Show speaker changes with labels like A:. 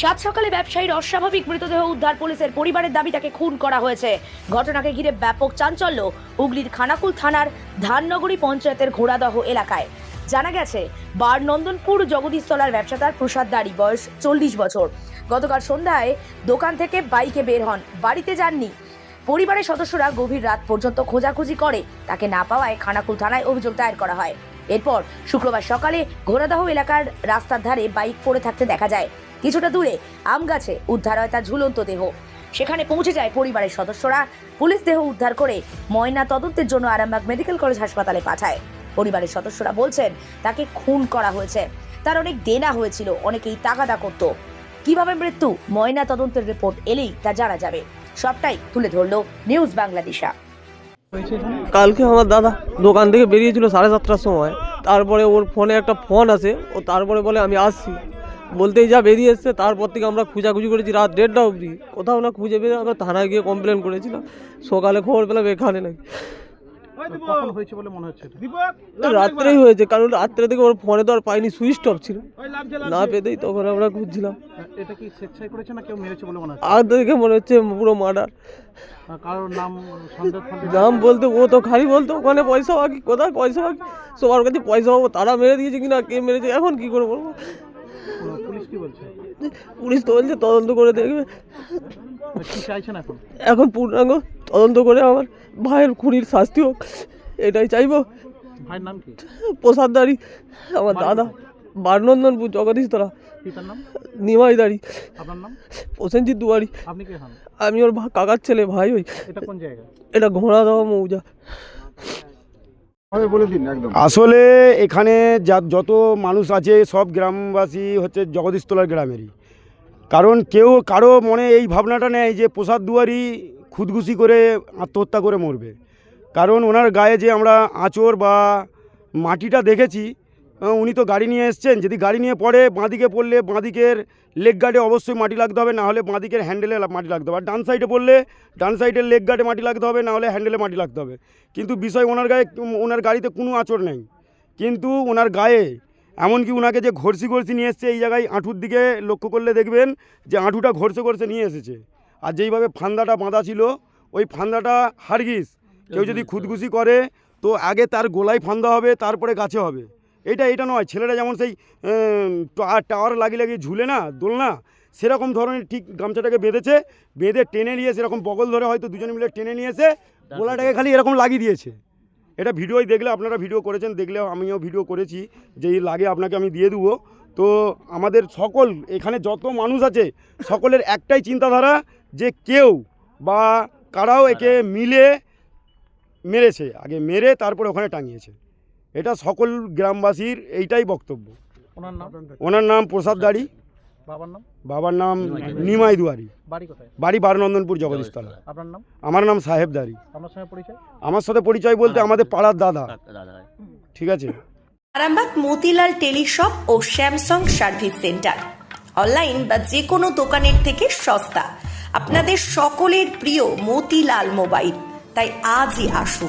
A: সাত সকালে ব্যবসায়ীর অস্বাভাবিক মৃতদেহ উদ্ধার পুলিশের পরিবারের দাবি তাকে খুন করা হয়েছে। ঘটনাকে ঘিরে ব্যাপক চাঞ্চল্য হুগলির খানাকুল থানার ধাননগরী পঞ্চায়েতের ঘোড়াদহ এলাকায়। জানা গেছে, বারনন্দনপুর জগদীশতলার ব্যবসাদার প্রসাদ দাড়ি, বয়স চল্লিশ বছর। গতকাল সন্ধ্যায় দোকান থেকে বাইকে বের হন। বাড়িতে যাননি। পরিবারের সদস্যরা গভীর রাত পর্যন্ত খোঁজাখুঁজি করে। তাকে না পাওয়ায় খানাকুল থানায় অভিযোগ দায়ের করা হয়। এরপর শুক্রবার সকালে ঘোড়াদহ এলাকার রাস্তার ধারে বাইক পড়ে থাকতে দেখা যায়। কিছুটা দূরে আম গাছে উদ্ধার হয় তার ঝুলন্ত দেহ। সেখানে পৌঁছে যায় পরিবারের সদস্যরা। পুলিশ দেহ উদ্ধার করে ময়না তদন্তের জন্য আরামবাগ মেডিকেল কলেজ হাসপাতালে পাঠায়। পরিবারের সদস্যরা বলছেন, তাকে খুন করা হয়েছে। তার অনেক দেনা হয়েছিল, অনেকেই তাগাদা করত। কীভাবে মৃত্যু? ময়না তদন্তের রিপোর্ট এলেই তা জানা যাবে। সবটাই তুলে ধরলো নিউজ বাংলাদেশা।
B: কালকে আমার দাদা দোকান থেকে বেরিয়েছিল সাড়ে সাতটার সময়। তারপরে ওর ফোনে একটা ফোন আসে ও তারপরে বলে আমি আসছি। বলতেই যা বেরিয়ে এসছে তারপর থেকে আমরা খুঁজাখুঁজি করেছি রাত দেড়টা অবধি। কোথাও না খুঁজে পেয়ে আমরা থানায় গিয়ে কমপ্লেন করেছিলাম। সকালে খবর পেলাম এখানে নাকি
C: কখন হয়েছে বলে মনে হচ্ছে? এটা?
B: রাত্রেই হয়েছে কারণ রাত্রে থেকে ওর ফোনে তো আর পাইনি সুইচ অফ ছিল। না পেতেই তখন আমরা খুঁজছিলাম।
C: এটা কি স্বেচ্ছায় করেছে না কেউ মেরেছে বলে মনে হচ্ছে?
B: আর দেখে মনে হচ্ছে পুরো মার্ডার।
C: কারোর নাম
B: বলতে ও তো খালি বলতো ওখানে পয়সা বাকি কোথায় পয়সা বাকি সবার কাছে পয়সা পাবো তারা মেরে দিয়েছে কিনা কে মেরেছে এখন কি করে বলব?
C: পুলিশ কি বলছে?
B: পুলিশ তো বলছে তদন্ত করে দেখবে।
C: কি চাইছেন এখন?
B: এখন পূর্ণাঙ্গ তদন্ত করে আমার ভাইয়ের খুনির শাস্তি হোক এটাই চাইব।
C: ভাইয়ের নাম কি?
B: প্রসাদদারি আমার দাদা। বারনন্দনপুর জগদীশতলা
C: পিতার নাম?
B: নিমাই দাড়ি
C: আপনার নাম?
B: প্রসেনজিৎ দুয়ারি।
C: আপনি কে হন?
B: আমি ওর ভা- কাকার ছেলে ভাই ওই।
C: এটা কোন জায়গা?
B: এটা ঘোড়া দেওয়া মৌজা
D: আসলে এখানে যা যত মানুষ আছে সব গ্রামবাসী হচ্ছে জগদীশতলার গ্রামেরই। কারণ কেউ কারও মনে এই ভাবনাটা নেই যে প্রসাদ দুয়ারি খুদঘুষি করে আত্মহত্যা করে মরবে। কারণ ওনার গায়ে যে আমরা আঁচড় বা মাটিটা দেখেছি উনি তো গাড়ি নিয়ে এসছেন। যদি গাড়ি নিয়ে পড়ে, বাঁদিকে পড়লে বাঁদিকের লেগ গার্ডে অবশ্যই মাটি লাগতে হবে, নাহলে বাঁদিকের হ্যান্ডেলে মাটি লাগতে হবে। আর ডান সাইডে পড়লে, ডান সাইডের লেগ গার্ডে মাটি লাগতে হবে, নাহলে হ্যান্ডেলে মাটি লাগতে হবে। কিন্তু বিষয় ওনার গায়ে, ওনার গাড়িতে কোনো আঁচড় নেই। কিন্তু ওনার গায়ে, এমনকি ওনাকে যে ঘষি ঘষি নিয়ে এসছে এই জায়গায় আঁটুর দিকে লক্ষ্য করলে দেখবেন যে আঁটুটা ঘষে ঘষে নিয়ে এসেছে। আর যেইভাবে ফান্দাটা বাঁধা ছিল, ওই ফান্দাটা হারগিস। কেউ যদি খুদঘুষি করে, তো আগে তার গোলায় ফান্দা হবে, তারপরে গাছে হবে। এটা এটা নয়, ছেলেরা যেমন সেই টাওয়ার লাগিয়ে লাগিয়ে ঝুলে না, দোলনা, সেরকম ধরনের ঠিক গামছাটাকে বেঁধেছে, বেঁধে টেনে নিয়ে সেরকম বগল ধরে হয়তো দুজনে মিলে টেনে নিয়ে এসে গোলাটাকে খালি এরকম লাগিয়ে দিয়েছে। এটা ভিডিওই দেখলে আপনারা ভিডিও করেছেন, দেখলে আমিও ভিডিও করেছি যেই লাগে আপনাকে আমি দিয়ে দেবো। তো আমাদের সকল, এখানে যত মানুষ আছে, সকলের একটাই চিন্তাধারা যে কেউ বা কারাও একে মিলে মেরেছে, আগে মেরে তারপরে ওখানে টাঙিয়েছে। এটা সকল গ্রামবাসীর এইটাই বক্তব্য।
C: ওনার নাম?
D: ওনার নাম প্রসাদ দাড়ি।
C: বাবার নাম?
D: বাবার নাম নিমাই দুয়ারি।
C: বাড়ি কোথায়?
D: বাড়ি বারনন্দনপুর জগদীশতলা।
C: আপনার নাম?
D: আমার নাম সাহেব দাড়ি।
C: আপনার সঙ্গে পরিচয়?
D: আমার সাথে পরিচয় বলতে আমাদের পাড়ার দাদা। ঠিক আছে?
E: আরামবাগ মতিলাল টেলিশপ ও স্যামসাং সার্ভিস সেন্টার। অনলাইন বা যে কোনো দোকানের থেকে সস্তা। আপনাদের সকলের প্রিয় মতিলাল মোবাইল। তাই আজই আসুন।